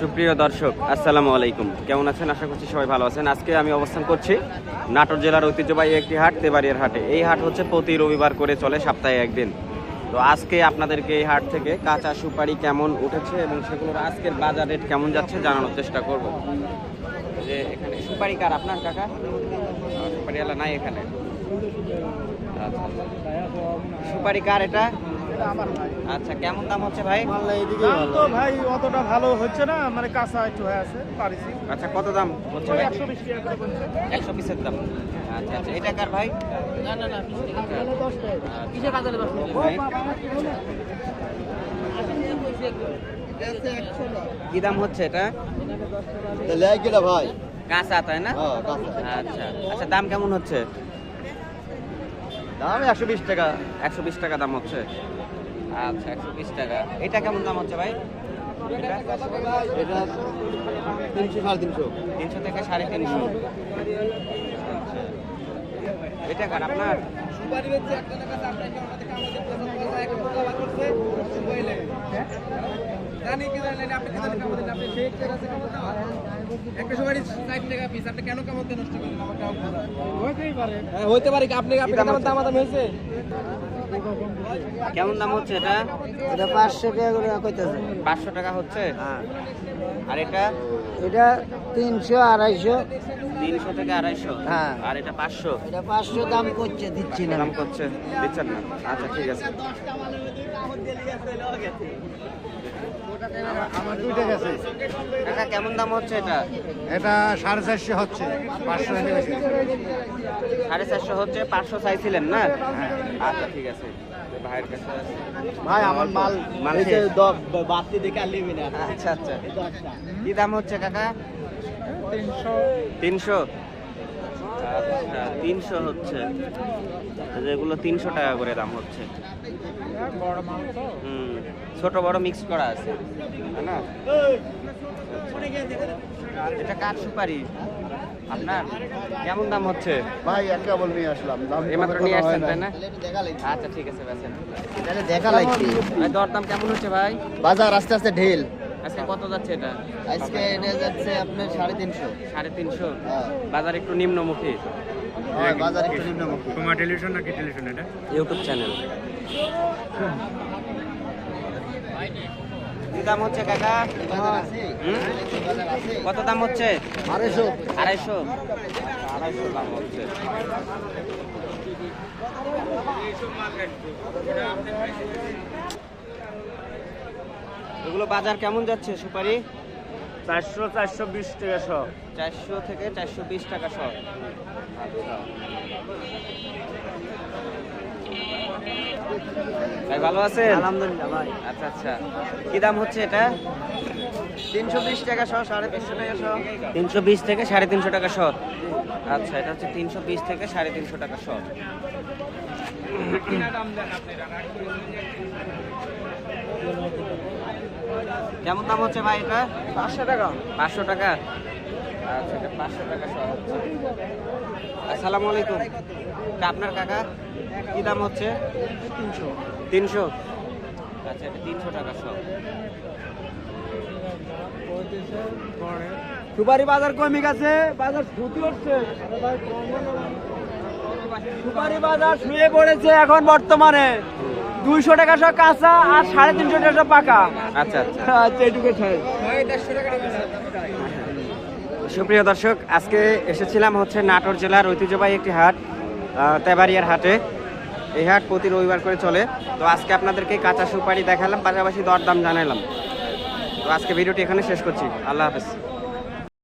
সুপ্রিয় দর্শক, আসসালামু আলাইকুম। কেমন আছেন? আশা করছি সবাই ভালো আছেন। আজকে আমি অবস্থান করছি নাটোর জেলার ঐতিহ্যবাহী একটি হাট, তেবাড়িয়ার হাটে। এই হাট হচ্ছে প্রতি রবিবার করে চলে, সপ্তাহে একদিন। তো আজকে আপনাদেরকে এই হাট থেকে কাঁচা সুপারি কেমন উঠেছে এবং সেগুলোর আজকের বাজার রেট কেমন যাচ্ছে জানানোর চেষ্টা করব। যে এখানে সুপারি কার আপনার কাকা? সুপারিওয়ালা নাই এখানে। আচ্ছা। সুপারি কার এটা? আচ্ছা কেমন দাম হচ্ছে ভাই? দাম তো ভাই অতটা ভালো হচ্ছে না মানে কাঁচা একটু হয়ে আছে পারিছি আচ্ছা কত দাম হচ্ছে ভাই? একশো বিশ টাকা করে বলছে। একশো পিসের দাম। আচ্ছা আচ্ছা এটা কার ভাই? না না না কিসের কাজে ভাই, কি দাম হচ্ছে এটা? ভাই। কাঁচা তাই না? হ্যাঁ আচ্ছা আচ্ছা দাম কেমন হচ্ছে? দাম একশো বিশ টাকা। একশো বিশ টাকা দাম হচ্ছে। আচ্ছা একশো বিশ টাকা। এটা কেমন দাম হচ্ছে ভাই? এটা তিনশো সাড়ে তিনশো। তিনশো থেকে সাড়ে তিনশো। এটা কার আপনার? পারে। হইতে পারে কি? আপনি কি দাম হচ্ছে? হয়েছে? কেমন দাম হচ্ছে এটা? এটা পাঁচশো টাকা করে কইতেছে। পাঁচশো টাকা হচ্ছে? হ্যাঁ। আর এটা? এটা তিনশো আড়াইশো। তিনশো থেকে আড়াইশো? হ্যাঁ। আর এটা পাঁচশো? এটা পাঁচশো দাম করছে দিচ্ছি না। দাম করছে? দিচ্ছেন না? আচ্ছা ঠিক আছে। দুইটা গেছে। কাকা কেমন দাম হচ্ছে এটা? এটা সাড়ে চারশো হচ্ছে পাঁচশো সাড়ে চারশো হচ্ছে পাঁচশো চাইছিলেন না? আচ্ছা ঠিক আছে। ভাইয়ের কাছে ভাই আমার মাল। দ- বাড়তি দেখে আর নিবি না আচ্ছা আচ্ছা কি দাম হচ্ছে কাকা? তিনশো। তিনশো? আচ্ছা তিনশো হচ্ছে। এই যে এগুলো তিনশো টাকা করে দাম হচ্ছে। বড় হুম ছোট বড় মিক্স করা আছে। না? এটা কাঠ সুপারি? আপনার? কেমন দাম হচ্ছে? ভাই একা বল নিয়ে আসলাম। দাম এইমাত্র নিয়ে আসছেন তাই না? আচ্ছা ঠিক আছে বেছেন দেখা লাগছে ভাই দরদাম কেমন হচ্ছে ভাই? বাজার আস্তে আস্তে ঢেল। আজকে কত যাচ্ছে এটা? আজকে এটা যাচ্ছে আপনার সাড়ে তিনশো। সাড়ে তিনশো? হ্যাঁ। বাজার একটু নিম্নমুখী? হ্যাঁ, বাজার একটু নিম্নমুখী। তোমার টেলিভিশন নাকি টেলিভিশন এটা? YouTube channel. কি দাম হচ্ছে কাকা? কত দাম হচ্ছে? আড়াইশো। আড়াইশো? আড়াইশো দাম হচ্ছে। এগুলো বাজার কেমন যাচ্ছে সুপারি? চারশো চারশো বিশ টাকা শো। চারশো থেকে চারশো বিশ টাকা শ। ভাই ভালো আছেন? আলহামদুলিল্লাহ ভাই। আচ্ছা আচ্ছা। কি দাম হচ্ছে এটা? তিনশো বিশ টাকা শো সাড়ে তিনশো টাকা শো। তিনশো বিশ থেকে সাড়ে তিনশো টাকা শ। আচ্ছা এটা হচ্ছে তিনশো বিশ থেকে সাড়ে তিনশো টাকা শ। কেমন দাম হচ্ছে ভাই এটা? পাঁচশো টাকা। পাঁচশো টাকা? আচ্ছা এটা পাঁচশো টাকা শ হচ্ছে। আসসালামু আলাইকুম। আপনার কাকা? কি দাম হচ্ছে? তিনশো। তিনশো? আচ্ছা এটা তিনশো টাকা শ সুপারি বাজার কমে গেছে বাজার ক্ষতি হচ্ছে। সুপারি বাজার শুয়ে পড়েছে এখন বর্তমানে। দুইশো টাকা সব কাঁচা আর সাড়ে তিনশো টাকা সব পাকা। আচ্ছা আচ্ছা। আচ্ছা এটুকু ঠাই সুপ্রিয় দর্শক আজকে এসেছিলাম হচ্ছে নাটোর জেলার ঐতিহ্যবাহী একটি হাট আহ, তেবাড়িয়ার হাটে। এই হাট প্রতি রবিবার করে চলে। তো আজকে আপনাদেরকে কাঁচা সুপারি দেখালাম পাশাপাশি দরদাম জানালাম। তো আজকে ভিডিওটি এখানে শেষ করছি। আল্লাহ হাফেজ।